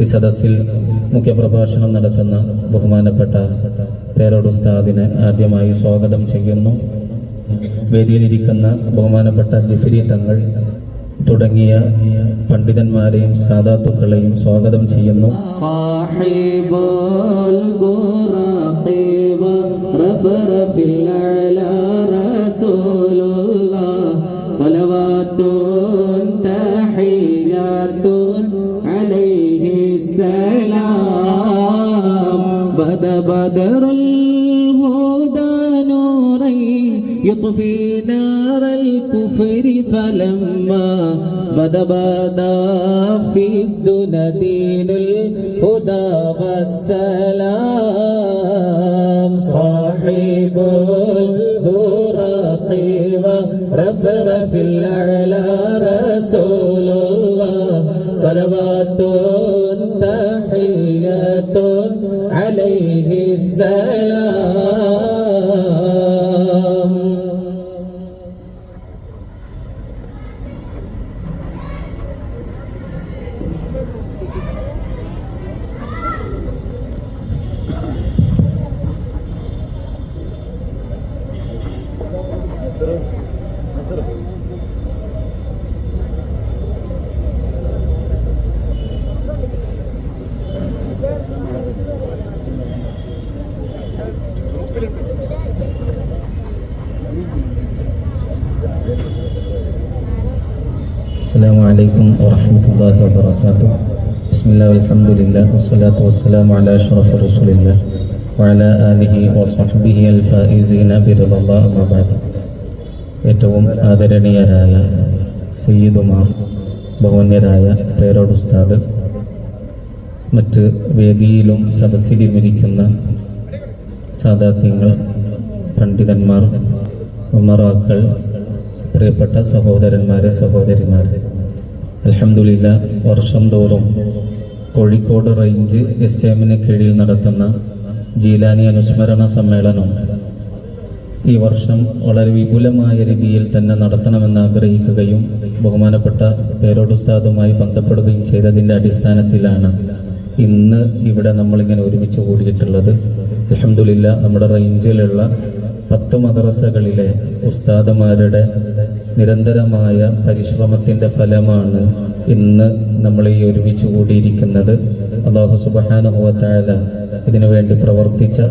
ഈ സദസ്സിൽ മുഖ്യപ്രഭാഷണം നടത്തുന്ന ബഹുമാനപ്പെട്ട പേരോട് ഉസ്താദിനെ ആദ്യമായി സ്വാഗതം ചെയ്യുന്നു വേദിയിലിരിക്കുന്ന ബഹുമാനപ്പെട്ട ജിഫിരി തങ്ങൾ തുടങ്ങിയ പണ്ഡിതന്മാരെയും സാധാത്തുക്കളെയും സ്വാഗതം ചെയ്യുന്നു صاحب البراق ورفرف الأعلى رسول الله صلوات تحيات بدر الهدى نوري يطفي نار الكفر فلما بدا بدا في الدنيا دين الهدى والسلام. صاحب البراق ورفرف الأعلى رسول الله. صلوات تحيات عليه السلام. والصلاة والسلام على أشرف رسول الله وعلى آله وصحبه الفائزين برضا الله أما بعد ഏറ്റവും ആദരണീയരായ സയ്യിദുമാർ ബഹുന്യരായ പേരോട് ഉസ്താദ് മറ്റ് വേദിയിലും സദസ്സിലും ഇരിക്കുന്ന സാദാത്യങ്ങൾ പണ്ഡിതന്മാർ ഉമറാക്കൾ പ്രിയപ്പെട്ട സഹോദരന്മാരെ സഹോദരിമാരെ അലഹമുല്ല വർഷം തോറും കോഴിക്കോട് റേഞ്ച് എസ് എമ്മിന് കീഴിൽ നടത്തുന്ന ജീലാനി അനുസ്മരണ സമ്മേളനം ഈ വർഷം വളരെ വിപുലമായ രീതിയിൽ തന്നെ നടത്തണമെന്ന് ആഗ്രഹിക്കുകയും ബഹുമാനപ്പെട്ട പേരോട് ഉസ്താദുമായി ബന്ധപ്പെടുകയും ചെയ്തതിന്റെ അടിസ്ഥാനത്തിലാണ് ഇന്ന് ഇവിടെ നമ്മളിങ്ങനെ ഒരുമിച്ച് കൂടിയിട്ടുള്ളത്. അലഹമുല്ല നമ്മുടെ റേഞ്ചിലുള്ള പത്ത് മദ്രസകളിലെ ഉസ്താദുമാരുടെ നിരന്തരമായ പരിശ്രമത്തിന്റെ ഫലമാണ് ഇന്ന് നമ്മൾ ഈ ഒരുമിച്ച് കൂടിയിരിക്കുന്നത് അള്ളാഹു സുബാനുഭവത്തായ ഇതിനു വേണ്ടി പ്രവർത്തിച്ച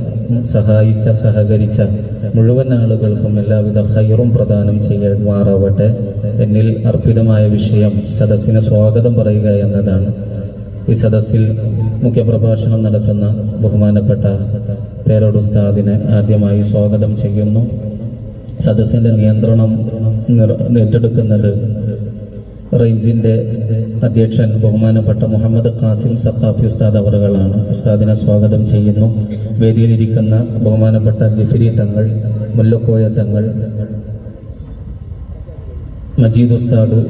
സഹായിച്ച സഹകരിച്ച മുഴുവൻ ആളുകൾക്കും എല്ലാവിധ ഹൈറും പ്രദാനം ചെയ്യുമാറാവട്ടെ. എന്നിൽ അർപ്പിതമായ വിഷയം സദസ്സിന് സ്വാഗതം പറയുക എന്നതാണ്. ഈ സദസ്സിൽ മുഖ്യപ്രഭാഷണം നടത്തുന്ന ബഹുമാനപ്പെട്ട പേരോട് ഉസ്താദിനെ ആദ്യമായി സ്വാഗതം ചെയ്യുന്നു. സദസ്സിന്റെ നിയന്ത്രണം ഏറ്റെടുക്കുന്നത് റേഞ്ചിന്റെ അധ്യക്ഷൻ ബഹുമാനപ്പെട്ട മുഹമ്മദ് ഖാസിം സഖാഫി ഉസ്താദ് അവറുകളാണ് ഉസ്താദിനെ സ്വാഗതം ചെയ്യുന്നു. വേദിയിലിരിക്കുന്ന ബഹുമാനപ്പെട്ട ജിഫിരി തങ്ങൾ മുല്ലക്കോയ തങ്ങൾ മജീദ് ഉസ്താദ്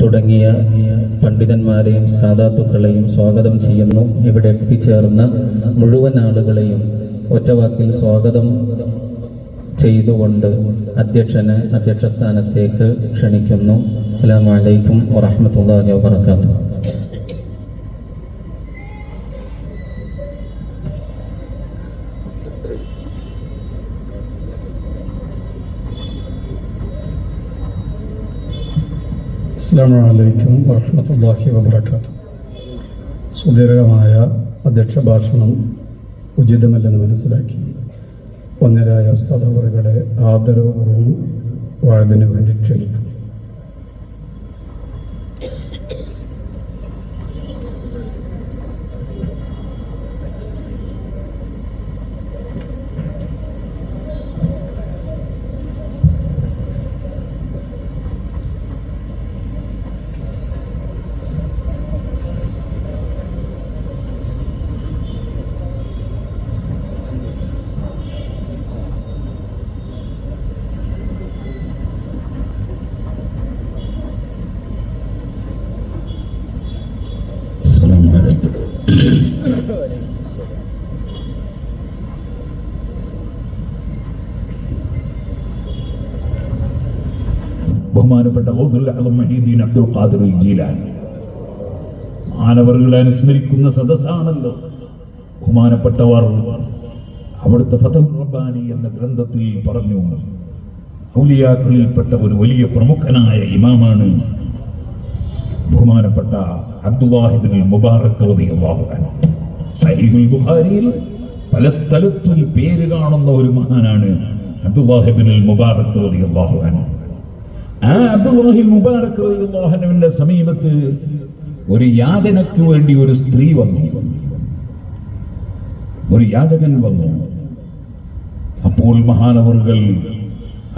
തുടങ്ങിയ പണ്ഡിതന്മാരെയും സാധാത്തുക്കളെയും സ്വാഗതം ചെയ്യുന്നു. ഇവിടെ എത്തിച്ചേർന്ന മുഴുവൻ ആളുകളെയും ഒറ്റവാക്കിൽ സ്വാഗതം ചെയ്തുകൊണ്ട് അധ്യക്ഷന് അധ്യക്ഷ സ്ഥാനത്തേക്ക് ക്ഷണിക്കുന്നു. അസ്സാം വലൈക്കും വറഹമത്തല്ലാഹി വാബർക്കാത്തു അസ്സാം വലൈക്കും വറഹമത്തല്ലാഹി വബർക്കാത്തു സുദീർഘമായ അധ്യക്ഷ ഭാഷണം ഉചിതമല്ലെന്ന് മനസ്സിലാക്കി. ഒന്നരായ ഉസ്താദ് അവരുടെ ആദരവും വേണ്ടി ക്ഷണിക്കും ബഹുമാനപ്പെട്ട അബ്ദുൽ ഖാദിർ ജീലാനി. മാനവറുകളെ അനുസ്മരിക്കുന്ന സദസ്സാണല്ലോ ബഹുമാനപ്പെട്ടവർ. അവിടുത്തെ ഫതഹുറബാനി എന്ന ഗ്രന്ഥത്തിൽ പറഞ്ഞു. ഔലിയാക്കളിൽപ്പെട്ട ഒരു വലിയ പ്രമുഖനായ ഇമാമാണ് ബഹുമാനപ്പെട്ട അബ്ദുല്ലാഹിബിൻ മുബാറക് സഹീഹുൽ ബുഖാരിയിൽ പല സ്ഥലത്തും പേര് കാണുന്ന ഒരു മഹാനാണ് അബ്ദുല്ലാഹിബിൻ മുബാറക് അൻഹു. ആ അബ്ദുല്ലാഹിൽ മുബാറക് റളിയല്ലാഹുവിന്റെ സമീപത്ത് ഒരു യാചനക്ക് വേണ്ടി ഒരു സ്ത്രീ വന്നു. ഒരു യാചകൻ വന്നു. അപ്പോൾ മഹാനവറുകൾ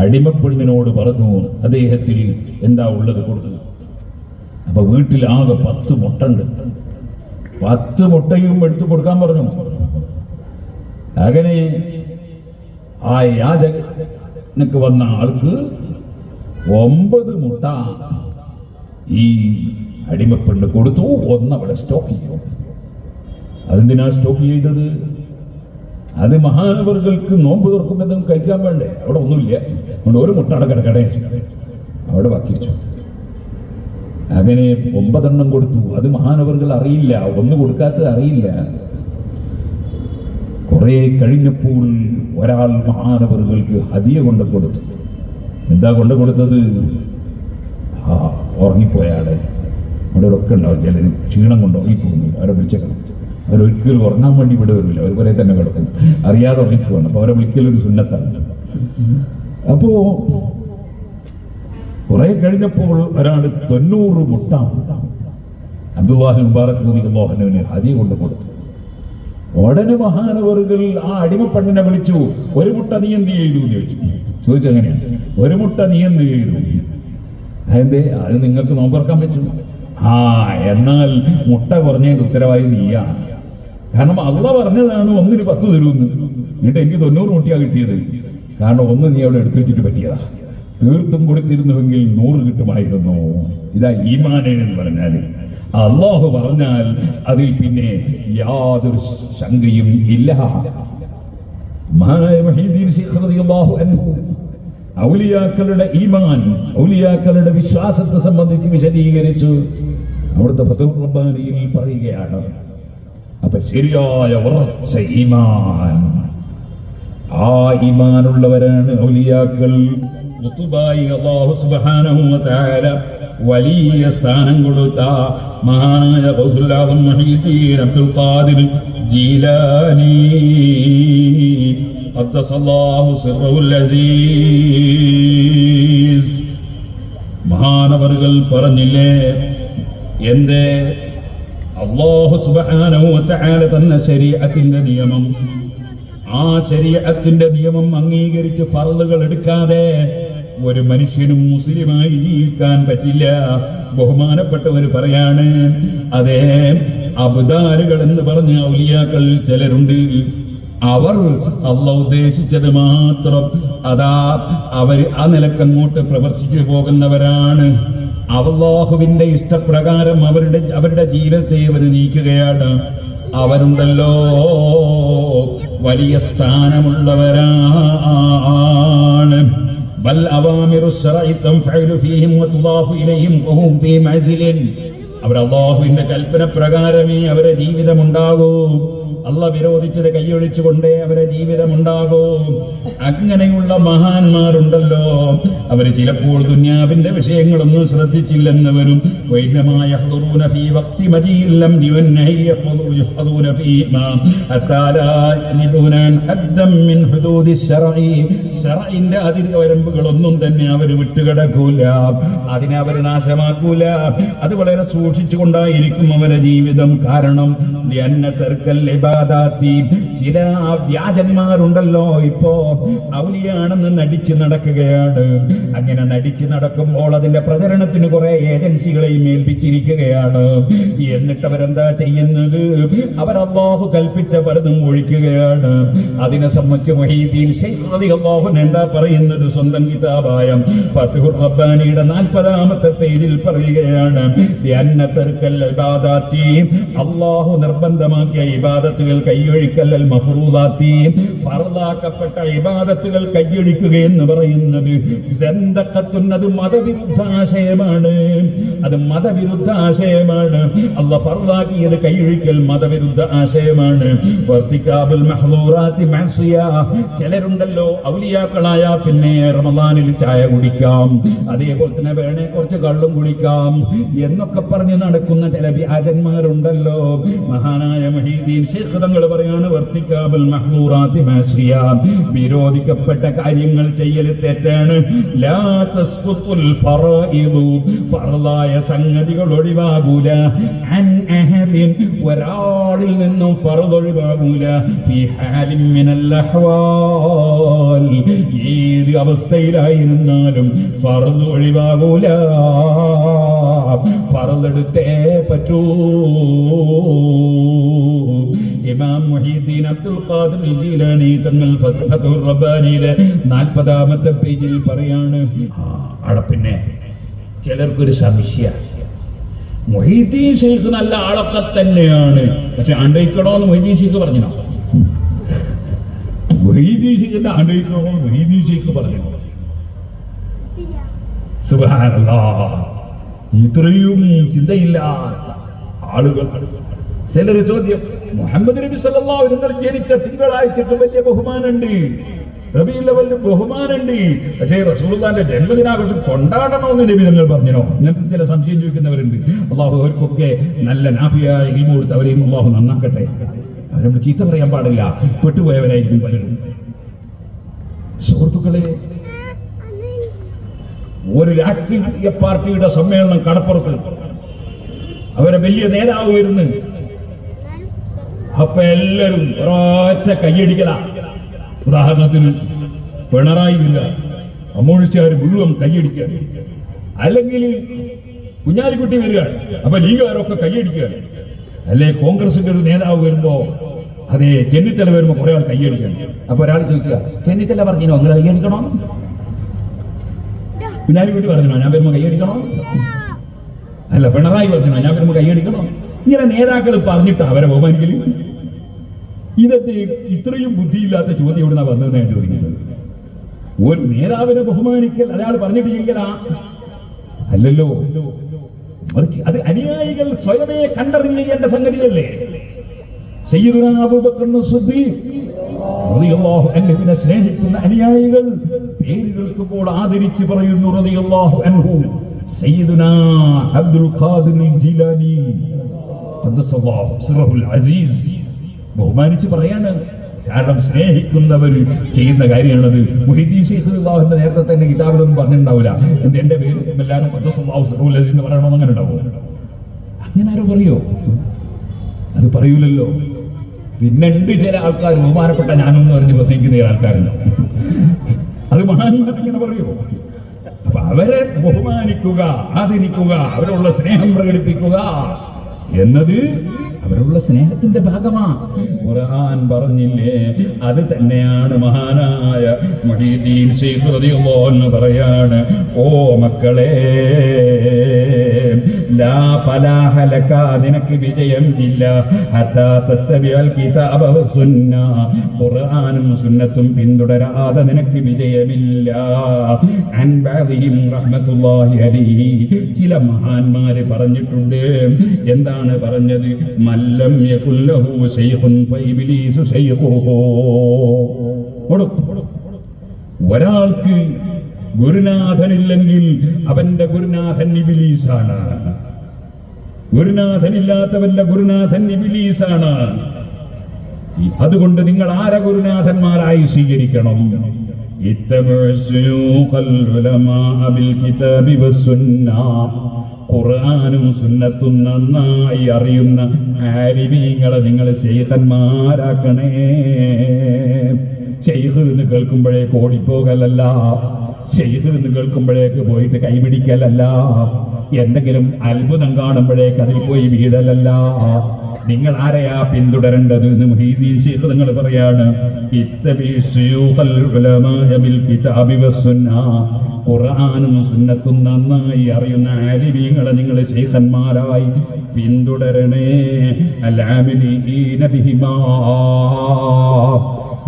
അടിമപ്പെണ്ണിനോട് പറഞ്ഞു അദ്ദേഹത്തിൽ എന്താ ഉള്ളത് കൊടുക്കുക അപ്പൊ വീട്ടിൽ ആകെ പത്ത് മുട്ടുണ്ട്. പത്ത് മുട്ടയും എടുത്തു കൊടുക്കാൻ പറഞ്ഞു. അങ്ങനെ ആ യാചകനക്ക് വന്ന ആൾക്ക് ഒമ്പത് മുട്ട ഈ അടിമപ്പെണ്ണ് കൊടുത്തു. ഒന്നവിടെ സ്റ്റോക്ക് ചെയ്തു. അതെന്തിനാ സ്റ്റോക്ക് ചെയ്തത്? അത് മഹാനവർകൾക്ക് നോമ്പ് തുറക്കുമ്പോൾ കഴിക്കാൻ വേണ്ടേ? അവിടെ ഒന്നുമില്ല. അതുകൊണ്ട് ഒരു മുട്ട അവിടെ കിടക്കടേ അവിടെ ബാക്കി വെച്ചു അങ്ങനെ ഒമ്പതെണ്ണം കൊടുത്തു. അത് മഹാനവർകൾ അറിയില്ല. ഒന്ന് കൊടുക്കാത്തത് അറിയില്ല. കുറെ കഴിഞ്ഞപ്പോൾ ഒരാൾ മഹാനവറുകൾക്ക് ഹതിയ കൊണ്ട് കൊടുത്തു. എന്താ കൊണ്ട് കൊടുത്തത്? ആ ഉറങ്ങിപ്പോയാളെ. അവിടെ ഒക്കെ ഉണ്ടാവും ചിലര് ക്ഷീണം കൊണ്ട് ഉറങ്ങിപ്പോകുന്നു. അവരെ വിളിച്ചേക്കണം അവരൊരിക്കലും ഉറങ്ങാൻ വേണ്ടി ഇവിടെ വരില്ല. അവർ കുറെ തന്നെ കിടക്കും അറിയാതെ ഉറങ്ങിപ്പോകണം അപ്പൊ അവരെ വിളിക്കലൊരു സുന്നത്താണ്. അപ്പോൾ കുറെ കഴിഞ്ഞപ്പോൾ ഒരാൾ തൊണ്ണൂറ് മുട്ട അബ്ദുല്ലാഹി മുബാറക് മോഹനവിന് ഹതി കൊണ്ട് കൊടുത്തു. ഉടനെ മഹാനവറുകൾ ആ അടിമപ്പെണ്ണിനെ വിളിച്ചു. ഒരു മുട്ട നീ എന്ത് ചെയ്തു എന്ന് ചോദിച്ചു. ചോദിച്ചെങ്ങനെയാണ് ഒരു മുട്ട നീ എന്ന് ചെയ്തു? അതെന്തേ? അത് നിങ്ങൾക്ക് നോമ്പറക്കാൻ പറ്റും. ആ എന്നാൽ മുട്ട കുറഞ്ഞതിന്റെ ഉത്തരവാദി നീയാണ് കാരണം അള്ള പറഞ്ഞതാണ് ഒന്നിന് പത്ത് തരുമെന്ന് എന്നിട്ട് എനിക്ക് തൊണ്ണൂറ് മുട്ടിയാ കിട്ടിയത്. കാരണം ഒന്ന് നീ അവിടെ എടുത്തു വെച്ചിട്ട് പറ്റിയതാ. തീർത്തും കൊടുത്തിരുന്നുവെങ്കിൽ നൂറ് കിട്ടുമായിരുന്നു. ഇതാ ഈമാനെ എന്ന് പറഞ്ഞാൽ അള്ളാഹു പറഞ്ഞാൽ അതിൽ പിന്നെ യാതൊരു ശങ്കയും ഇല്ല. അൻഹു ഔലിയാക്കളുടെ ഈമാൻ ഔലിയാക്കളുടെ വിശ്വാസത്തെ സംബന്ധിച്ച് വിശദീകരിച്ചു. അവിടുത്തെ ഭഗവാനിയിൽ പറയുകയാണ് അപ്പൊ ശരിയായ ഉറച്ച ഈമാൻ. ആ ഈമാനുള്ളവരാണ് ഔലിയാക്കൾ. വലിയ സ്ഥാനം കൊടുത്ത മഹാനായ അബ്ദുൽ ഖാദിർ ജീലാനി. قدس الله سره العزيز മഹാനവറുകൾ പറഞ്ഞില്ലേ എന്തേ അള്ളാഹു സുബ്ഹാനഹു വ തആല തന്ന ശരീഅത്തിന്റെ നിയമം ആ ശരീഅത്തിന്റെ നിയമം അംഗീകരിച്ച് ഫർളുകൾ എടുക്കാതെ ഒരു മനുഷ്യനും മുസ്ലിമായി ജീവിക്കാൻ പറ്റില്ല ബഹുമാനപ്പെട്ടവർ പറയാണ് അതേ അബ്ദാലുകൾ എന്ന് പറഞ്ഞ ഔലിയാക്കൾ ചിലരുണ്ട് അവർ അല്ല ഉദ്ദേശിച്ചത് മാത്രം. അതാ അവർ ആ നിലക്കങ്ങോട്ട് പ്രവർത്തിച്ചു പോകുന്നവരാണ്. അള്ളാഹുവിന്റെ ഇഷ്ടപ്രകാരം അവരുടെ അവരുടെ ജീവിതത്തെ അവർ നീക്കുകയാണ്. അവരുണ്ടല്ലോ വലിയ സ്ഥാനമുള്ളവരാണ്. മഅസിലിൻ അവർ അള്ളാഹുവിന്റെ കൽപ്പന പ്രകാരമേ അവരെ ജീവിതം അല്ല വിരോധിച്ചത് കൈയൊഴിച്ചുകൊണ്ടേ അവരെ ജീവിതം ഉണ്ടാകൂ അങ്ങനെയുള്ള മഹാന്മാരുണ്ടല്ലോ. അവർ ചിലപ്പോൾ ദുന്യാവിന്റെ വിഷയങ്ങളൊന്നും ശ്രദ്ധിച്ചില്ലെന്നവരും അതിന്റെ വരമ്പുകളൊന്നും തന്നെ അവർ വിട്ടുകിടക്കൂല. അതിനെ അവർ നാശമാക്കൂല. അത് വളരെ സൂക്ഷിച്ചുകൊണ്ടായിരിക്കും അവരെ ജീവിതം കാരണം. തർക്കൽ ചില വ്യാജന്മാരുണ്ടല്ലോ ഇപ്പോ. അവലിയാണെന്ന് നടിച്ച് നടക്കുകയാണ്. അങ്ങനെ നടിച്ച് നടക്കുമ്പോൾ അതിന്റെ പ്രചരണത്തിന് കുറെ ഏജൻസികളെയും ഏൽപ്പിച്ചിരിക്കുകയാണ്. എന്നിട്ട് അവരെന്താ ചെയ്യുന്നത്? അവർ അള്ളാഹു കൽപ്പിച്ച പലതും ഒഴിക്കുകയാണ്. അതിനെ സംബന്ധിച്ച് മൊഹീദ്ദീൻ റളിയല്ലാഹു എന്താ പറയുന്നത്? സ്വന്തം കിതാബായ ഫത്തുഹുർ റബ്ബാനിയുടെ നാൽപ്പതാമത്തെ പേരിൽ പറയുകയാണ്. അള്ളാഹു നിർബന്ധമാക്കിയ ഇബാദ ഇബാദത്തുകൾ കൈയൊഴിക്കൽ മഫറൂദാത്തി. ഫർദാക്കപ്പെട്ട ഇബാദത്തുകൾ കൈയൊഴിക്കുക എന്ന് പറയുന്നത് ജന്തക്കത്തുന്നത് മതവിരുദ്ധ ആശയമാണ് അത് മതവിരുദ്ധ ആശയമാണ് അല്ല ഫർദാക്കിയത് കൈയൊഴിക്കൽ മതവിരുദ്ധ ആശയമാണ് വർത്തിക്കാബുൽ ചിലരുണ്ടല്ലോ ഔലിയാക്കളായ പിന്നെ റമദാനിൽ ചായ കുടിക്കാം. അതേപോലെ തന്നെ വേണേ കുറച്ച് കള്ളും കുടിക്കാം. എന്നൊക്കെ പറഞ്ഞ് നടക്കുന്ന ചില വ്യാജന്മാരുണ്ടല്ലോ. മഹാനായ മഹീദീൻ ശേഖ് തങ്ങൾ പറയാണ് വർത്തിക്കാബൽ മഹ്ദൂറാത്തി മഅസിയ വിരോധിക്കപ്പെട്ട കാര്യങ്ങൾ ചെയ്യൽ തെറ്റാണ്. ലാ തസ്ഖുത്തുൽ ഫറായിദു. ഫർളായ സംഗതികൾ ഒഴിവാകൂല. അൻ അഹദിൻ ഒരാളിൽ നിന്നും ഫർദ് ഒഴിവാകൂല. ഫി ഹാലിൻ മിനൽ അഹ്വാൽ. ഏത് അവസ്ഥയിലായിരുന്നാലും ഫർദ് ഒഴിവാകൂല. ഫർദ് എടുത്തേ പറ്റൂ. ഇമാം മുഹീദ്ദീൻ അബ്ദുൽ ഖാദിർ ജീലാനി തങ്ങൾ ഫത്ഹത്തുർ റബ്ബാനിയിലെ നാൽപ്പതാമത്തെ പേജിൽ പറയാണ്. അട പിന്നെ ചിലർക്കൊരു സംശയ. മൊഹീദ്ദീൻ ഷെയ്ഖ് നല്ല ആളൊക്കെ തന്നെയാണ്. പക്ഷെ ആണ്ടയിക്കണോന്ന് മൊഹീദ്ദീൻ ഷെയ്ഖ് പറഞ്ഞോ മൊഹീദ്ദീൻ ഷെയ്ഖിന്റെ ആണ്ടയിക്കണോ മൊഹീദ്ദീൻ ഷെയ്ഖ് പറഞ്ഞു ഇത്രയും ചിന്തയില്ലാത്ത ആളുകൾ. ചിലര് ചോദ്യം മുഹമ്മദ് നബി സല്ലല്ലാഹു വസല്ലം ജനിച്ച തിങ്കളാഴ്ചക്ക് വലിയ ബഹുമാനമുണ്ട്. റബീൽ വലിയ ബഹുമാനമുണ്ട്. പക്ഷേ റസൂലുള്ളാന്റെ ജന്മദിനാഘോഷം കൊണ്ടാടണമെന്ന് നബി തങ്ങൾ പറഞ്ഞോ ഇങ്ങനത്തെ ചില സംശയം ചോദിക്കുന്നവരുണ്ട്. അള്ളാഹു അവർക്കൊക്കെ നല്ല നാഫിയായ ഇൽമ കൊടുത്ത് അവരെയും അള്ളാഹു നന്നാക്കട്ടെ. നമ്മൾ ചീത്ത പറയാൻ പാടില്ല. പെട്ടുപോയവരായിരിക്കും പലരും. സുഹൃത്തുക്കളെ ഒരു രാഷ്ട്രീയ പാർട്ടിയുടെ സമ്മേളനം കടപ്പുറത്ത്. അവരെ വലിയ നേതാവ് വരുന്നു. അപ്പൊ എല്ലാരും ഒരൊറ്റ കൈയടിക്കല. ഉദാഹരണത്തിന് പിണറായി ഇല്ല അമ്മോണിച്ചാർ മുഴുവൻ കൈയടിക്കുക. അല്ലെങ്കിൽ കുഞ്ഞാലിക്കുട്ടി വരികയാണ് അപ്പൊ ലീഗുകാരൊക്കെ കൈയടിക്കുകയാണ് അല്ലെ കോൺഗ്രസിന്റെ ഒരു നേതാവ് വരുമ്പോ അതെ ചെന്നിത്തല വരുമ്പോ കുറെ ആൾ കൈയടിക്കണം അപ്പൊ ഒരാൾ ചോദിക്കുക ചെന്നിത്തല പറഞ്ഞോ നിങ്ങൾ കൈയടിക്കണോ? കുഞ്ഞാലിക്കുട്ടി പറഞ്ഞോ ഞാൻ വരുമ്പോ കൈയടിക്കണോ? അല്ല പിണറായി പറഞ്ഞോ ഞാൻ വരുമ്പോ കൈയടിക്കണോ? ഇങ്ങനെ നേതാക്കൾ പറഞ്ഞിട്ട് അവരെ ബഹുമാനിക്കൽ? ഇതൊക്കെ ഇത്രയും ബുദ്ധിയില്ലാത്ത ചോദ്യം ഇവിടെ നിന്നാ വന്നതെന്ന് ഞാൻ ചോദിക്കുന്നത്? ഒരു നേതാവിനെ ബഹുമാനിക്കൽ അയാൾ പറഞ്ഞിട്ട് ചെയ്യലാ? അല്ലല്ലോ. മറിച്ച് അത് അനുയായികൾ സ്വയമേ കണ്ടറിഞ്ഞ് ചെയ്യേണ്ട സംഗതിയല്ലേ? സ്നേഹിക്കുന്ന അനുയായികൾ പേര് കേൾക്കുമ്പോൾ ആദരിച്ച് പറയുന്നു അബ്ദുൽ ഖാദിർ ജിലാനി അസീസ് ബഹുമാനിച്ച് പറയാണ് കാരണം സ്നേഹിക്കുന്നവർ ചെയ്യുന്ന കാര്യമാണത്. മുഹിദ്ദീൻ ഷെയ്ഖ് അള്ളാഹുവിന്റെ നേരത്തെ തന്നെ കിതാബിലൊന്നും പറഞ്ഞിട്ടുണ്ടാവില്ല. എന്ത് എന്റെ പേര് എല്ലാവരും എന്ന് പറയണമെന്ന് അങ്ങനെ ഉണ്ടാവും? അങ്ങനെ ആരോ പറയോ? അത് പറയൂലല്ലോ. പിന്നുണ്ട് ചില ആൾക്കാർ ബഹുമാനപ്പെട്ട ഞാനെന്ന് പറഞ്ഞ് പ്രസംഗിക്കുന്ന ചില ആൾക്കാരുണ്ട്. അത് മഹാന്മാരിങ്ങനെ പറയോ? അപ്പൊ അവരെ ബഹുമാനിക്കുക ആദരിക്കുക അവരോടുള്ള സ്നേഹം പ്രകടിപ്പിക്കുക என்னது? അവരുള്ള സ്നേഹത്തിന്റെ ഭാഗമാ ഖുർആൻ പറഞ്ഞില്ലേ? അത് തന്നെയാണ് മഹാനായ മുഹീദ്ദീൻ അൻഹു പറയാണ് ഓ മക്കളെ ലാ ഫലാഹ ലക നിനക്ക് വിജയം ഇല്ല. ഹത്താ കിതാബ വസുന്ന ഖുർആനും സുന്നത്തും പിന്തുടരാതെ നിനക്ക് വിജയമില്ല. അൻ ബഅദിഹിം അലൈഹി. ചില മഹാന്മാര് പറഞ്ഞിട്ടുണ്ട് എന്താണ് പറഞ്ഞത്? മല്ലം له شيخ فإبليس شيخه ഒരാൾക്ക് ഗുരുനാഥനില്ലെങ്കിൽ അവന്റെ ഗുരുനാഥൻ ഇബിലീസാണ്. ഗുരുനാഥനില്ലാത്തവന്റെ ഗുരുനാഥൻ ഇബിലീസാണ്. അതുകൊണ്ട് നിങ്ങൾ ആര ഗുരുനാഥന്മാരായി സ്വീകരിക്കണം? اتبعوا الشيوخ العلماء بالكتاب والسنة ഖുർആാനും സുന്നത്തും നന്നായി അറിയുന്ന ആരിമീങ്ങളെ നിങ്ങൾ ശൈഖന്മാരാക്കണേ ഷെയ്ഖ് എന്ന് കേൾക്കുമ്പോഴേക്ക് ഓടിപ്പോകലല്ല ഷെയ്ഖ് എന്ന് കേൾക്കുമ്പോഴേക്ക് പോയിട്ട് കൈപിടിക്കലല്ല എന്തെങ്കിലും അത്ഭുതം കാണുമ്പോഴേക്ക് അതിൽ പോയി വീടലല്ല. നിങ്ങൾ ആരെയാ പിന്തുടരേണ്ടത് എന്ന് മുഹീദീൻ ശേഖ് നിങ്ങൾ പറയാണ് ഖുർആാനും സുന്നത്തും നന്നായി അറിയുന്ന ആലിമീങ്ങളെ നിങ്ങൾ ശേഖന്മാരായി പിന്തുടരണേ. അല്ലാമിനി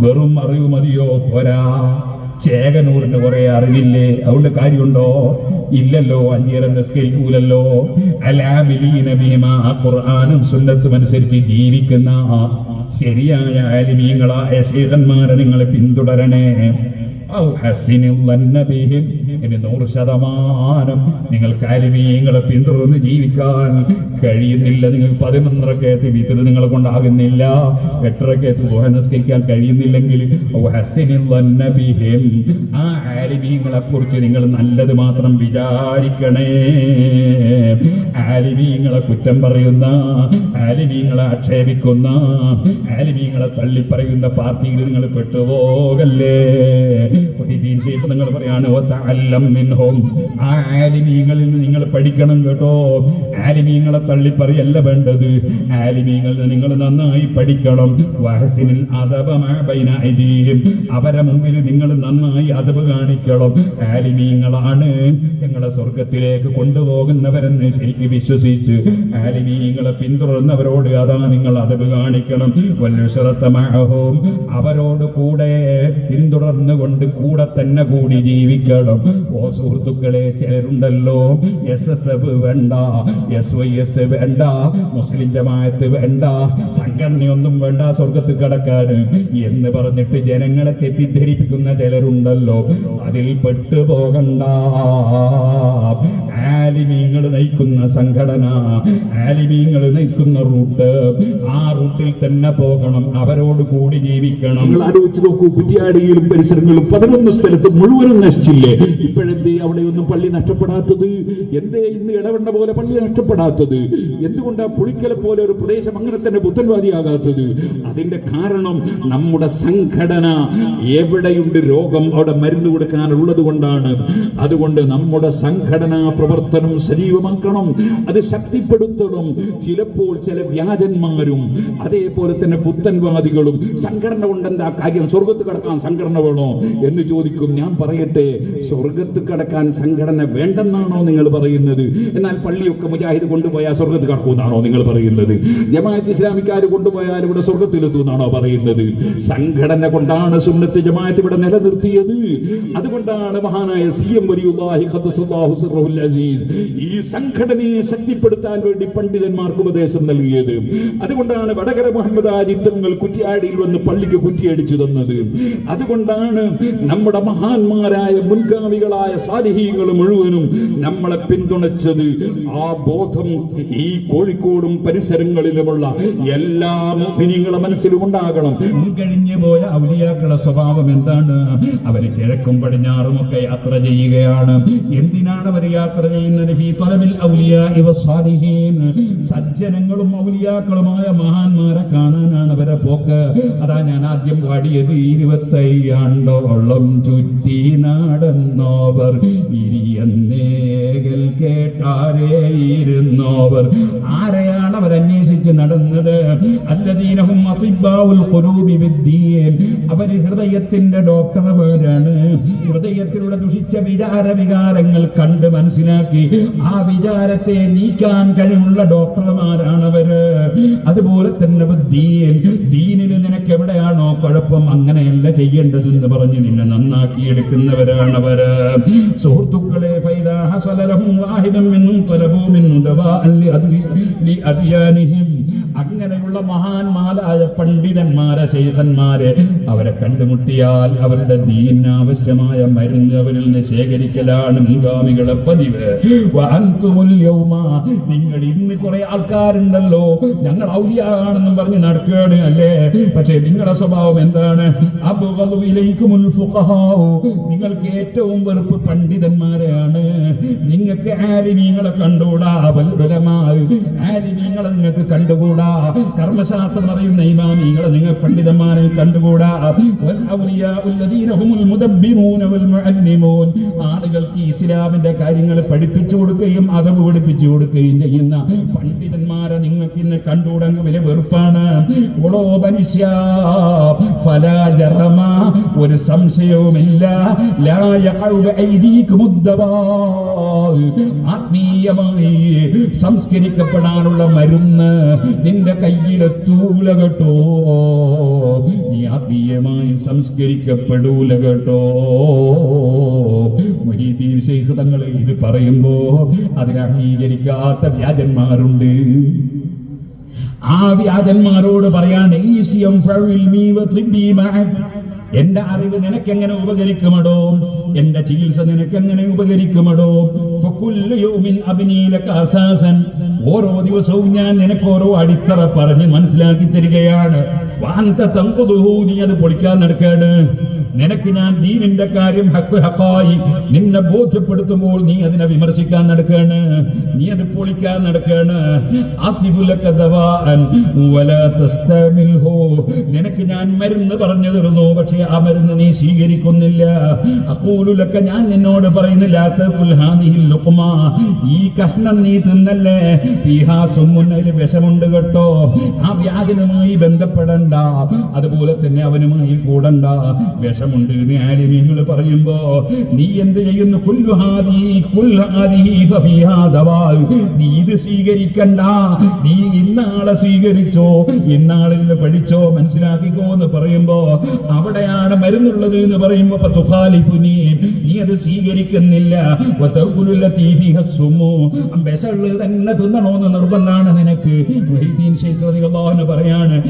വെറും അറിവ് മതിയോ? പോരാ. ചേകനൂറിന് കുറെ അറിവില്ലേ? അതുകൊണ്ട് കാര്യമുണ്ടോ? ഇല്ലല്ലോ അഞ്ചേരം നിസ്കരിക്കൂലല്ലോ ഖുർആനും സുന്നത്തും അനുസരിച്ച് ജീവിക്കുന്ന ശരിയായ ആലിമീങ്ങളായ ശേഖന്മാരെ നിങ്ങൾ പിന്തുടരണേ. ഇനി നൂറ് ശതമാനം നിങ്ങൾക്ക് ആലിമീങ്ങളെ പിന്തുടർന്ന് ജീവിക്കാൻ കഴിയുന്നില്ല. നിങ്ങൾ പതിനൊന്നരക്കകത്ത് വീട്ടിൽ നിങ്ങളെ കൊണ്ടാകുന്നില്ല. എട്ടരക്കകത്ത് ദുഹനസ്കരിക്കാൻ കഴിയുന്നില്ലെങ്കിൽ നിസ്കരിക്കാൻ കഴിയുന്നില്ലെങ്കിൽ. ആ ആലിമീങ്ങളെ കുറിച്ച് നിങ്ങൾ നല്ലത് മാത്രം വിചാരിക്കണേ. ആലിമീങ്ങളെ കുറ്റം പറയുന്ന ആലിമീങ്ങളെ ആക്ഷേപിക്കുന്ന ആലിമീങ്ങളെ തള്ളിപ്പറയുന്ന പാർട്ടിയിൽ നിങ്ങൾ പെട്ടുപോകല്ലേ? നിങ്ങൾ പറയാണ് "വതഅല്ലം മിൻഹും." ആ ആലിമീങ്ങളിൽ നിങ്ങൾ പഠിക്കണം കേട്ടോ ആലിമീങ്ങളെ തള്ളിപ്പറിയല്ല വേണ്ടത് ആലിമീങ്ങളിൽ നിങ്ങൾ നന്നായി പഠിക്കണം വഹസിനിൽ ഐദീഹിം. അവരെ മുമ്പിൽ നിങ്ങൾ നന്നായി അഥവ് കാണിക്കണം ആലിമീങ്ങളാണ് ഞങ്ങളെ സ്വർഗത്തിലേക്ക് കൊണ്ടുപോകുന്നവരെന്ന് ശരിക്ക് വിശ്വസിച്ച് ആലിമീങ്ങളെ പിന്തുടർന്നവരോട് അതാ നിങ്ങൾ അഥവ് കാണിക്കണം വല്ലുശ്രത്ത മഅഹും. അവരോട് കൂടെ പിന്തുടർന്നുകൊണ്ട് കൂടെ തന്നെ കൂടി ജീവിക്കണം ഓ സുഹൃത്തുക്കളെ ചിലരുണ്ടല്ലോ. എസ് എസ് എഫ് വേണ്ട എസ് വൈ എസ് വേണ്ട മുസ്ലിം ജമായത്ത് വേണ്ട സംഘടനയൊന്നും വേണ്ട സ്വർഗത്ത് കടക്കാൻ. എന്ന് പറഞ്ഞിട്ട് ജനങ്ങളെ തെറ്റിദ്ധരിപ്പിക്കുന്ന ചിലരുണ്ടല്ലോ. അതിൽ പെട്ടുപോകണ്ട. ആലിമീങ്ങൾ നയിക്കുന്ന സംഘടന ആലിമീങ്ങൾ നയിക്കുന്ന റൂട്ട് ആ റൂട്ടിൽ തന്നെ പോകണം അവരോട് കൂടി ജീവിക്കണം. ആലോചിച്ച് നോക്കൂ കുറ്റിയാടിയിലും പരിസരങ്ങളിലും പതിനൊന്ന് സ്ഥലത്ത് മുഴുവനും നശിച്ചില്ലേ? ഇപ്പോഴെന്തേ അവിടെയൊന്നും പള്ളി നഷ്ടപ്പെടാത്തത്? എന്തേ ഇന്ന് ഇടവണ്ണ പോലെ പള്ളി നഷ്ടപ്പെടാത്തത്? എന്തുകൊണ്ടാ പുളിക്കലെ പോലെ ഒരു പ്രദേശം അങ്ങനെ തന്നെ പുത്തൻവാദിയാകാത്തത്? അതിന്റെ കാരണം നമ്മുടെ സംഘടന എവിടെയുണ്ട് രോഗം? അവിടെ മരുന്ന് കൊടുക്കാനുള്ളത് കൊണ്ടാണ്. അതുകൊണ്ട് നമ്മുടെ സംഘടനാ പ്രവർത്തനം സജീവമാക്കണം. അത് ശക്തിപ്പെടുത്തണം. ചിലപ്പോൾ ചില വ്യാജന്മാരും അതേപോലെ തന്നെ പുത്തൻവാദികളും സംഘടന കൊണ്ടെന്താ കാര്യം സ്വർഗത്ത് കടക്കാൻ സംഘടന വേണോ എന്ന് ചോദിക്കും. ഞാൻ പറയട്ടെ സ്വർഗത്ത് കടക്കാൻ സംഘടന വേണ്ടെന്നാണോ നിങ്ങൾ പറയുന്നത്? എന്നാൽ പള്ളിയൊക്കെ മുജാഹിദ് കൊണ്ടുപോയാൽ സ്വർഗത്ത് കടക്കുമെന്നാണോ നിങ്ങൾ പറയുന്നത്? ജമാഅത്ത് ഇസ്ലാമിക്കാർ കൊണ്ടുപോയാൽ ഇവിടെ സ്വർഗത്തിലെത്തുമെന്നാണോ പറയുന്നത്? സംഘടന കൊണ്ടാണ് സുന്നത്ത് ജമാഅത്ത് ഇവിടെ നിലനിർത്തിയത്. അതുകൊണ്ടാണ് മഹാനായ സി എം അസീസ് ഈ സംഘടനയെ ശക്തിപ്പെടുത്താൻ വേണ്ടി പണ്ഡിതന്മാർക്ക് ഉപദേശം നൽകിയത്. അതുകൊണ്ടാണ് വടകര മുഹമ്മദ് ആദിത്യങ്ങൾ കുറ്റിയാടിയിൽ വന്ന് പള്ളിക്ക് കുറ്റിയടിച്ചു തന്നത്. അതുകൊണ്ടാണ് നമ്മുടെ മഹാന്മാരായ മുൻഗാമികളായ സാലിഹീങ്ങൾ മുഴുവനും നമ്മളെ പിന്തുണച്ചത് ആ ബോധം ഈ കോഴിക്കോടും പരിസരങ്ങളിലുമുള്ള എല്ലാ മോഹിനികളും മനസ്സിലും ഉണ്ടാകണം കഴിഞ്ഞു പോയ ഔലിയാക്കളുടെ സ്വഭാവം എന്താണ്? അവർ കിഴക്കും പടിഞ്ഞാറും ഒക്കെ യാത്ര ചെയ്യുകയാണ്. എന്തിനാണ് അവർ യാത്ര ചെയ്യുന്നത്. സജ്ജനങ്ങളും ഔലിയാക്കളുമായ മഹാന്മാരെ കാണാനാണ് അവരെ പോക്ക്. അതാ ഞാൻ ആദ്യം പാടിയത് ഇരുപത്തയ്യാണ്ടോളം ചുറ്റി നടന്നോവർ ഇരിയന്നേകൽ കേട്ടാരേ ഇരുന്നോവർ. ആരെയാണ് അവർ അന്വേഷിച്ച് നടന്നത്? അല്ലദീനഹും ഖുലൂബി അവർ ഹൃദയത്തിന്റെ ഡോക്ടർമാരാണ് ഹൃദയത്തിലുള്ള ദുഷിച്ച വിചാര വികാരങ്ങൾ കണ്ട് മനസ്സിലാക്കി. ആ വിചാരത്തെ നീക്കാൻ കഴിവുള്ള അവർ അതുപോലെ തന്നെ ദീൻ ദീനിൽ നിനക്ക് എവിടെയാണോ കുഴപ്പം? അങ്ങനെയല്ല ചെയ്യേണ്ടതെന്ന് പറഞ്ഞ് നിന്നെ നന്നാക്കി സുഹൃത്തുക്കളെ ഫൈദാ ഹസല ലഹും വാഹിദൻ മിന്നും തലബൂ മിന്നു ദവാഅൻ ലിഅദ്വി ലിഅദ്യാനിഹിം അങ്ങനെയുള്ള മഹാന്മാരായ പണ്ഡിതന്മാരെ ശേഷന്മാരെ അവരെ കണ്ടുമുട്ടിയാൽ അവരുടെ ദീനാവശ്യമായ മരുന്ന് അവരിൽ നിന്ന് ശേഖരിക്കലാണ് മുൻഗാമികളെ പതിവ്. നിങ്ങൾ ഇന്ന് കുറെ ആൾക്കാരുണ്ടല്ലോ. ഞങ്ങൾ ഔലിയാണെന്നും പറഞ്ഞ് നടക്കുകയാണ് അല്ലേ? പക്ഷേ നിങ്ങളുടെ സ്വഭാവം എന്താണ്. നിങ്ങൾക്ക് ഏറ്റവും വെറുപ്പ് പണ്ഡിതന്മാരെയാണ്. നിങ്ങൾക്ക് ആലിമീങ്ങളെ കണ്ടുകൂടാ. ആലിമീങ്ങളെ നിങ്ങൾക്ക് കണ്ടുകൂടാ. കർമ്മശാസ്ത്രം അറിയുന്ന ഇമാമിങ്ങളെ നിങ്ങൾ പണ്ഡിതന്മാരെ കണ്ടുകൂടാ. ആളുകൾക്ക് ഇസ്ലാമിന്റെ കാര്യങ്ങൾ പഠിപ്പിച്ചു കൊടുക്കുകയും അതവ് പഠിപ്പിച്ചു കൊടുക്കുകയും ചെയ്യുന്ന പണ്ഡിതന്മാരെ നിങ്ങൾക്ക് ഇന്ന് കണ്ടുകൂടങ്ങ് വലിയ വെറുപ്പാണ്. ഓളോ മനുഷ്യ ഫലാജറമ ഒരു സംശയവുമില്ല. ആത്മീയമായി സംസ്കരിക്കപ്പെടാനുള്ള മരുന്ന് നിന്റെ കയ്യിലെത്തൂല കേട്ടോ. നീ ആത്മീയമായി സംസ്കരിക്കപ്പെടൂല കേട്ടോ. തങ്ങൾ ഇത് പറയുമ്പോ അതിനെ അംഗീകരിക്കാത്ത വ്യാജന്മാരുണ്ട്. ആ വ്യാജന്മാരോട് പറയാൻ "ഈസിയം ഫഅവിൽ മീ വത്ലിബി മഅക്." എന്റെ അറിവ് നിനക്കെങ്ങനെ ഉപകരിക്കുമടോ? എന്റെ ചികിത്സ നിനക്കെങ്ങനെ ഉപകരിക്കുമടോ? ഓരോ ദിവസവും ഞാൻ നിനക്ക് ഓരോ അടിത്തറ പറഞ്ഞ് മനസ്സിലാക്കി തരികയാണ്. വാന്ത തങ്കുതുഹു നീ അത് പൊളിക്കാൻ നടക്കാണ്. നിനക്ക് ഞാൻ ദീനിന്റെ കാര്യം ഹക്ക് ഹക്കായി നിന്നെ ബോധ്യപ്പെടുത്തുമ്പോൾ നീ അതിനെ വിമർശിക്കാൻ നടക്കാണ്. നീ അത് പൊളിക്കാൻ നടക്കാണ്. നിനക്ക് ഞാൻ മരുന്ന് പറഞ്ഞു തരുന്നു പക്ഷേ ആ മരുന്ന് നീ സ്വീകരിക്കുന്നില്ല. അഖൂലുലക ഞാൻ നിന്നോട് പറയുന്നില്ല തഖുൽ ഹാദിഹിൽ ഈ കഷ്ണം നീ തിന്നല്ലേ? വിഷമുണ്ട് കേട്ടോ. ആ വ്യാജനുമായി ബന്ധപ്പെടണ്ട അതുപോലെ തന്നെ അവനുമായി കൂടണ്ട. വിഷമുണ്ട് ആലിമീങ്ങൾ പറയുമ്പോ നീ എന്ത് ചെയ്യുന്നു? നീ ഇത് സ്വീകരിക്കണ്ട. നീ ഇന്നാളെ സ്വീകരിച്ചോ? ഇന്നാളിൽ പഠിച്ചോ? മനസ്സിലാക്കിക്കോ എന്ന് പറയുമ്പോ അവിടെയാണ് മരുന്നുള്ളത് എന്ന് പറയുമ്പോ നീ അത് സ്വീകരിക്കുന്നില്ല. തന്നെ തിന്നണോന്ന് നിർബന്ധമാണ് നിനക്ക്. പറയാണ്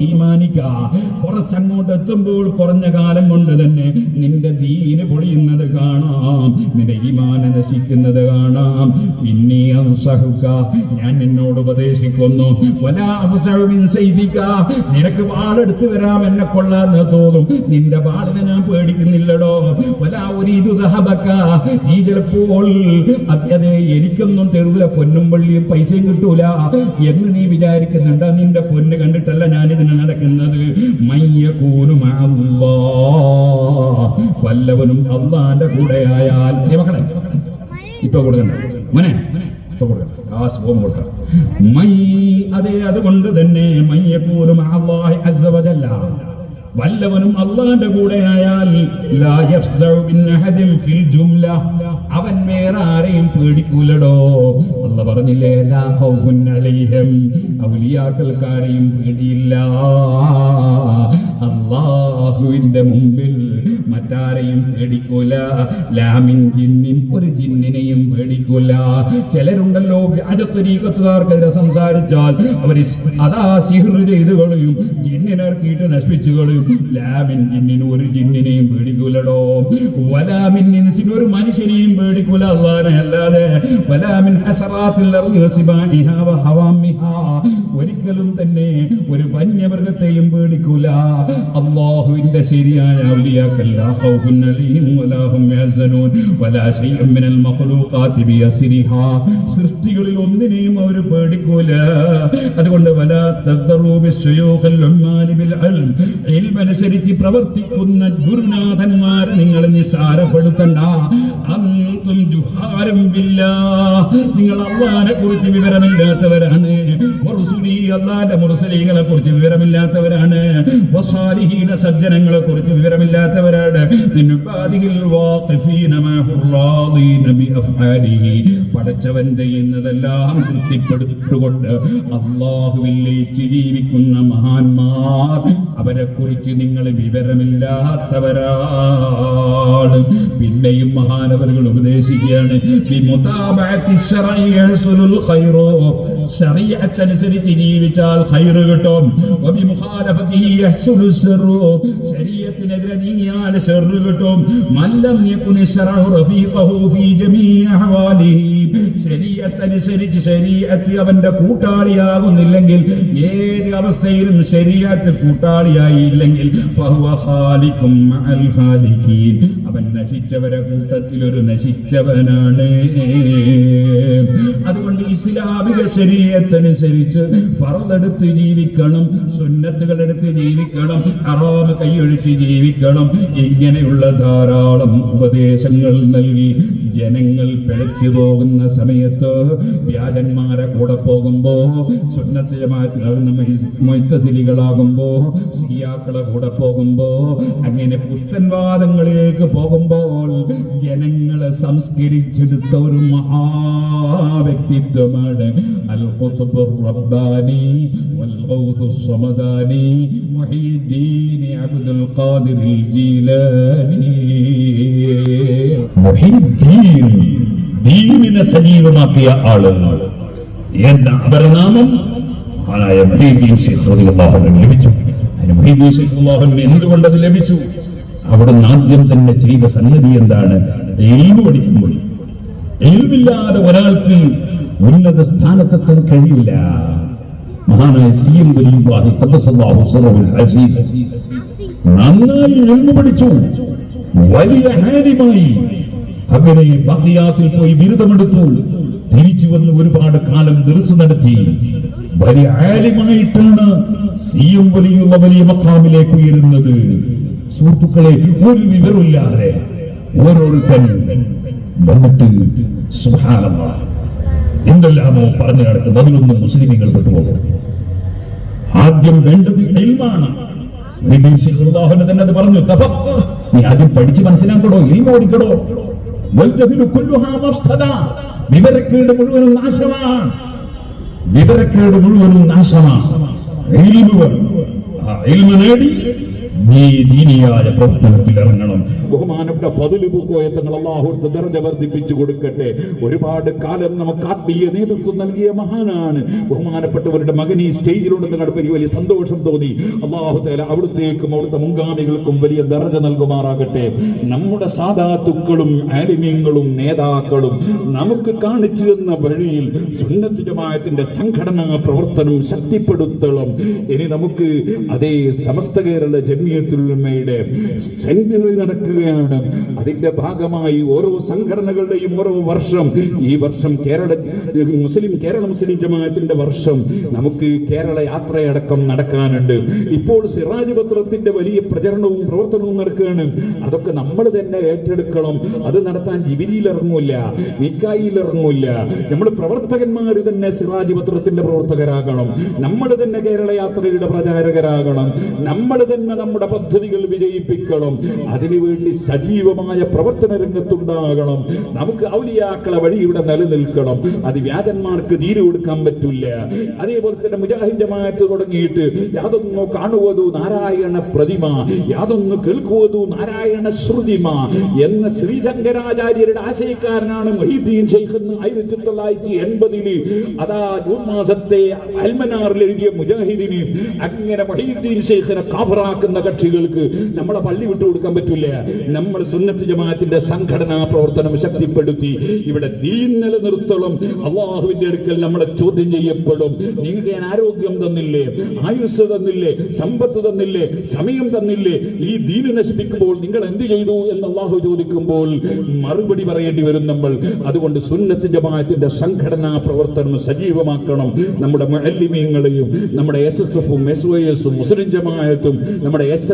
ഈമാനിക. കുറച്ചങ്ങോട്ട് എത്തുമ്പോൾ കുറഞ്ഞ കാലം കൊണ്ട് തന്നെ നിന്റെ ദീന് പൊളിയുന്നത് കാണാം നിന്റെ ഈമാന നശിക്കുന്നത് കാണാം. പിന്നെ ഞാൻ നിന്നോട് ഉപദേശിക്കുന്നു. നിനക്ക് വാളെടുത്ത് വരാം എന്നെ കൊള്ളാന്ന് തോന്നും. നിന്റെ വാളിനെ ഞാൻ പേടിക്കുന്നില്ലടോ. വലാ ഒരു നീ ചിലപ്പോൾ അതെ എനിക്കൊന്നും തെരുവിലെ പൊന്നും പള്ളിയും പൈസയും കിട്ടൂല. എന്ന് നീ വിചാരിക്കുന്നുണ്ട്? നിന്റെ പൊന്ന് കണ്ടിട്ടല്ല ഞാനിതിന് നടക്കുന്നത്. വല്ലവനും അള്ളാന്റെ കൂടെ ആയാൽ മക്കളെ ഇപ്പൊ കൊടുക്കണ്ട. മോനെ ഇപ്പൊ കൊടുക്കണം മൈ അതെ അതുകൊണ്ട് തന്നെ മയ്യകൂനു മഅല്ലാഹി അസവതല്ല വല്ലവനും അള്ളാന്റെ കൂടെ ആയാൽ അവൻ വേറെ ആരെയും പേടിക്കൂലടോ. അല്ല പറഞ്ഞില്ലേ ഔലിയാക്കൾക്കാരെയും പേടിയില്ല. അള്ളാഹുവിന്റെ മുമ്പിൽ മറ്റാരെയും പേടിക്കൂല. ലാമിൻ ജിന്നിൻ ഒരു ജിന്നിനെയും പേടിക്കൂല. ചിലരുണ്ടല്ലോ വ്യാജത്വരീകത്തുകാർക്കെതിരെ സംസാരിച്ചാൽ അവർ അതാ സിഹർ ചെയ്ത് കളയും ജിന്നിനർക്കിട്ട് നശിപ്പിച്ചു കളയും. ലാമിൻ ജിന്നിൻ ഒരു ജിന്നിനെയും പേടിക്കൂലടോ. വലാമിൻ ഇൻസിന് ഒരു മനുഷ്യനെയും പേടിക്കൂല അള്ളാനെ അല്ലാതെ. വലാമിൻ ഹസറാത്തിൽ. ഒരിക്കലും തന്നെ ഒരു വന്യമൃഗത്തെയും പേടിക്കൂല. അള്ളാഹുവിന്റെ ശരിയായ ഔലിയാക്കൽ ലാ ഖൗഫുൻ അലൈഹിം വലാ ഹും യഹ്സനൂൻ വലാ ശൈഉം മിനൽ മഖ്ലൂഖാതി ബിയസ്രിഹാ സൃഷ്ടികളിൽ ഒന്നിനെയും അവർ പേടിക്കൂല. അതുകൊണ്ട് വലാ അനുസരിച്ച് പ്രവർത്തിക്കുന്ന ഗുരുനാഥന്മാരെ നിങ്ങൾ നിസ്സാരപ്പെടുത്തണ്ട. അന്തും ജുഹാരം നിങ്ങൾ അള്ളാഹിനെ കുറിച്ച് വിവരമില്ലാത്തവരാണ്. അള്ളാന്റെ മുർസലീങ്ങളെ കുറിച്ച് വിവരമില്ലാത്തവരാണ്. സജ്ജനങ്ങളെ കുറിച്ച് വിവരമില്ലാത്തവരാണ്. നിന്നുപാദിയിൽ വാഖിഫീന മഅഹുറാദീന ബിഅഫ്ആലിഹി പടച്ചവൻ ചെയ്യുന്നതെല്ലാം തൃപ്തിപ്പെടുത്തുകൊണ്ട് അള്ളാഹുവിലേക്ക് ജീവിക്കുന്ന മഹാന്മാർ അവരെ കുറിച്ച് നിങ്ങൾ വിവരമില്ലാത്തവരാണ്. പിന്നെയും മഹാനവരുകൾ ഉപദേശിക്കുകയാണ് അനുസരിച്ച് ജീവിച്ചാൽ ഹൈറ് കിട്ടും. ശരീരത്തിനെതിരെ നീങ്ങിയാൽ ശർറ് കിട്ടും. അനുസരിച്ച് ശരീഅത്ത് അവന്റെ കൂട്ടാളിയാകുന്നില്ലെങ്കിൽ ഏത് അവസ്ഥയിലും ശരീരത്ത് കൂട്ടാളിയായി അവൻ നശിച്ചവരെ കൂട്ടത്തിൽ ഒരു നശിച്ചവനാണ്. അതുകൊണ്ട് ഇസ്ലാമിക ശരീരത്തനുസരിച്ച് ഫറലെടുത്ത് ജീവിക്കണം സുന്നത്തുകൾ എടുത്ത് ജീവിക്കണം അറാമ കൈയൊഴിച്ച് ജീവിക്കണം. ഇങ്ങനെയുള്ള ധാരാളം ഉപദേശങ്ങൾ നൽകി ജനങ്ങൾ പിഴച്ചു പോകുന്ന സമയത്ത് വ്യാജന്മാരെ കൂടെ പോകുമ്പോ സുന്നത്ത് ജമാഅത്തിലാകുന്ന മൊയ്ത്തസിലികളാകുമ്പോ സിയാക്കളെ കൂടെ പോകുമ്പോ അങ്ങനെ പുത്തൻവാദങ്ങളിലേക്ക് പോകുമ്പോൾ ജനങ്ങളെ സംസ്കരിച്ചെടുത്ത ഒരു മഹാവ്യക്തിത്വമാണ് അൽ റബ്ബാനി വൽ സമദാനി മുഹീദ്ദീൻ അബ്ദുൽ ഖാദിർ ജീലാനി. മുഹീദ്ദീൻ ദീനിനെ സജീവമാക്കിയ ആളുകൾ എന്ന അപരനാമം മഹാനായ ലഭിച്ചു. അതിന് മുഹീദ്ദീൻ ശൈഖ് റളിയല്ലാഹു അൻഹു എന്തുകൊണ്ട് അത് ലഭിച്ചു? അവിടുന്ന് ആദ്യം തന്നെ ചെയ്ത സംഗതി എന്താണ്? എൽമ് പഠിക്കുമ്പോൾ. എൽമില്ലാതെ ഒരാൾക്ക് ഉന്നത സ്ഥാനത്തെത്താൻ കഴിയില്ല. മഹാനായ സി എം നന്നായി എൽമ് പഠിച്ചു. വലിയ ഹാരിമായി അങ്ങനെ ബഹിയാത്തിൽ പോയി ബിരുദമെടുത്തു. തിരിച്ചു വന്ന് ഒരുപാട് കാലം ദിവസം നടത്തി. വലിയ ആലിമായിട്ടാണ് സിയും വലിയുള്ള വലിയ മക്കാമിലേക്ക് ഉയരുന്നത്. സുഹൃത്തുക്കളെ ഒരു വിവരമില്ലാതെ ഓരോരുത്തൻ വന്നിട്ട് എന്തെല്ലാമോ പറഞ്ഞു നടക്കുന്നത് അതിലൊന്നും മുസ്ലിമീങ്ങൾ പെട്ടുപോകും. ആദ്യം വേണ്ടത് സല്ലല്ലാഹു തന്നെ അത് പറഞ്ഞു. നീ ആദ്യം പഠിച്ച് മനസ്സിലാക്കടോ ഇൽമ ഓടിക്കടോ വൽജഹിലു കുല്ലുഹാ മഫ്സദ വിവരക്കേട് മുഴുവനും നാശമാണ്. വിവരക്കേട് മുഴുവനും നാശമാണ്. നേടി നീ ദീനിയായ പ്രവർത്തനത്തിൽ ഇറങ്ങണം. ബഹുമാനപ്പെട്ട ഫതിൽ പൂക്കോയത്തങ്ങൾ അള്ളാഹുർത്ത് ദർജ വർദ്ധിപ്പിച്ചു കൊടുക്കട്ടെ. ഒരുപാട് കാലം നമുക്ക് ആത്മീയ നേതൃത്വം നൽകിയ മഹാനാണ്. ബഹുമാനപ്പെട്ടവരുടെ മകൻ ഈ സ്റ്റേജിലുണ്ടെന്ന് കണ്ടപ്പോൾ വലിയ സന്തോഷം തോന്നി. അള്ളാഹു തേല അവിടുത്തേക്കും അവിടുത്തെ മുൻഗാമികൾക്കും വലിയ ദർജ നൽകുമാറാകട്ടെ. നമ്മുടെ സാധാത്തുക്കളും ആലിമ്യങ്ങളും നേതാക്കളും നമുക്ക് കാണിച്ചു തന്ന വഴിയിൽ സുന്നത്ത് ജമാഅത്തിന്റെ സംഘടനാ പ്രവർത്തനം ശക്തിപ്പെടുത്തണം. ഇനി നമുക്ക് അതേ സമസ്ത കേരള ജമിയത്തുൽമയുടെ സെന്ററിൽ നടക്കുകയാണ്. അതിന്റെ ഭാഗമായി ഓരോ സംഘടനകളുടെയും ഓരോ വർഷം. ഈ വർഷം കേരള മുസ്ലിം കേരള മുസ്ലിം ജമാഅത്തിന്റെ വർഷം നമുക്ക് കേരള യാത്രയടക്കം നടക്കാനുണ്ട്. ഇപ്പോൾ സിറാജ് പത്രത്തിന്റെ വലിയ പ്രചരണവും പ്രവർത്തനവും നടക്കുകയാണ്. അതൊക്കെ നമ്മൾ തന്നെ ഏറ്റെടുക്കണം. അത് നടത്താൻ ജിബിലിയിൽ ഇറങ്ങൂല നിക്കായിൽ ഇറങ്ങൂല നമ്മൾ പ്രവർത്തകന്മാർ തന്നെ സിറാജ് പത്രത്തിന്റെ പ്രവർത്തകരാകണം. നമ്മൾ തന്നെ കേരള യാത്രയുടെ പ്രചാരകരാകണം. നമ്മൾ തന്നെ നമ്മുടെ പദ്ധതികൾ വിജയിപ്പിക്കണം. അതിനുവേണ്ടി സജീവമായ പ്രവർത്തന രംഗത്തുണ്ടാകണം. നമുക്ക് ഔലിയാക്കളെ വഴി ഇവിടെ നിലനിൽക്കണം. അത് വ്യാജന്മാർക്ക് തീരെ കൊടുക്കാൻ പറ്റില്ല. അതേപോലെ തന്നെ മുജാഹിദമായിട്ട് തുടങ്ങിയിട്ട് യാതൊന്നു കാണുവതു നാരായണ പ്രതിമ യാതൊന്നു കേൾക്കുവതു നാരായണ ശ്രുതിമ എന്ന ശ്രീശങ്കരാചാര്യരുടെ ആശയക്കാരനാണ് മൊഹീദ്ദീൻ ഷെയ്ഖ് ആയിരത്തി തൊള്ളായിരത്തി എൺപതിൽ അതാ ജൂൺ മാസത്തെ അൽമനാറിൽ എഴുതിയ മുജാഹിദിന് അങ്ങനെ മൊഹീദ്ദീൻ ഷെയ്ഖിനെ കാഫറാക്കുന്ന കക്ഷികൾക്ക് നമ്മളെ പള്ളി വിട്ടു കൊടുക്കാൻ പറ്റില്ല. നമ്മൾ സുന്നത്ത് ജമാഅത്തിന്റെ സംഘടനാ പ്രവർത്തനം ശക്തിപ്പെടുത്തി. ഇവിടെ ദീൻ നിലനിർത്തണം അള്ളാഹുവിന്റെ അടുക്കൽ നമ്മളെ ചോദ്യം ചെയ്യപ്പെടും. നിങ്ങൾക്ക് ഞാൻ ആരോഗ്യം തന്നില്ലേ? ആയുസ് തന്നില്ലേ? സമ്പത്ത് തന്നില്ലേ? സമയം തന്നില്ലേ? ഈ ദീന് നശിപ്പിക്കുമ്പോൾ നിങ്ങൾ എന്ത് ചെയ്തു എന്ന് അള്ളാഹു ചോദിക്കുമ്പോൾ മറുപടി പറയേണ്ടി വരും നമ്മൾ. അതുകൊണ്ട് സുന്നത്ത് ജമാഅത്തിന്റെ സംഘടനാ പ്രവർത്തനം സജീവമാക്കണം. നമ്മുടെ മുഅല്ലിമീങ്ങളെയും നമ്മുടെ എസ് എസ് എഫും എസ് വൈ എസും മുസ്ലിം ജമാഅത്തും നമ്മുടെ എസ്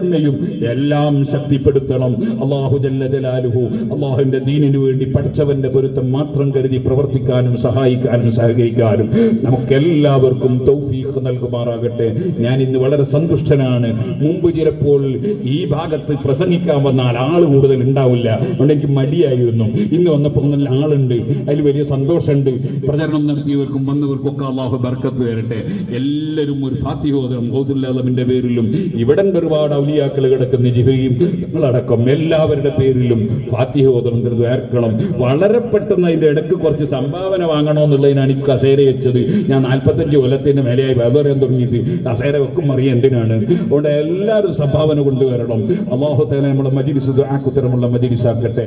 എല്ലാം ശക്തിപ്പെടുത്തണം. അള്ളാഹു ജല്ലാലുഹു അള്ളാഹുവിന്റെ ദീനിനു വേണ്ടി പഠിച്ചവന്റെ പൊരുത്തം മാത്രം കരുതി പ്രവർത്തിക്കാനും സഹായിക്കാനും സഹകരിക്കാനും നമുക്കെല്ലാവർക്കും തൗഫീഖ് നൽകുമാറാകട്ടെ. ഞാൻ ഇന്ന് വളരെ സന്തുഷ്ടനാണ്. മുമ്പ് ചിലപ്പോൾ ഈ ഭാഗത്ത് പ്രസംഗിക്കാൻ വന്നാൽ ആൾ കൂടുതൽ ഉണ്ടാവില്ല. അതുകൊണ്ട് എനിക്ക് മടിയായിരുന്നു. ഇന്ന് വന്നപ്പോൾ നല്ല ആളുണ്ട്. അതിൽ വലിയ സന്തോഷമുണ്ട്. പ്രചരണം നടത്തിയവർക്കും വന്നവർക്കും ഒക്കെ അള്ളാഹു ബർക്കത്ത് വരട്ടെ എല്ലാവരും ഒരു ഫാത്തിഹോദരം ഹൗസുല്ലാമിന്റെ പേരിലും ഇവിടെ ഒരുപാട് ഔലിയാക്കൾ കിടക്കുന്ന ജിഹയും നിങ്ങളടക്കം എല്ലാവരുടെ പേരിലും ഫാത്തിഹ ഫാത്തിഹോദരം കരുതേർക്കണം വളരെ പെട്ടെന്ന് അതിന്റെ ഇടയ്ക്ക് കുറച്ച് സംഭാവന വാങ്ങണമെന്നുള്ളതിനാണ് ഈ കസേര വെച്ചത്. ഞാൻ നാൽപ്പത്തഞ്ച് കൊല്ലത്തിന് മേലെയായി വേദറിയാൻ തുടങ്ങിയിട്ട് കസേര വെക്കും അറിയാം എന്തിനാണ്. അതുകൊണ്ട് എല്ലാവരും സംഭാവന കൊണ്ടുവരണം. അള്ളാഹു നമ്മൾ നമ്മുടെ മജിരിസ് ആക്കുത്തരമുള്ള മജിലിസാക്കട്ടെ.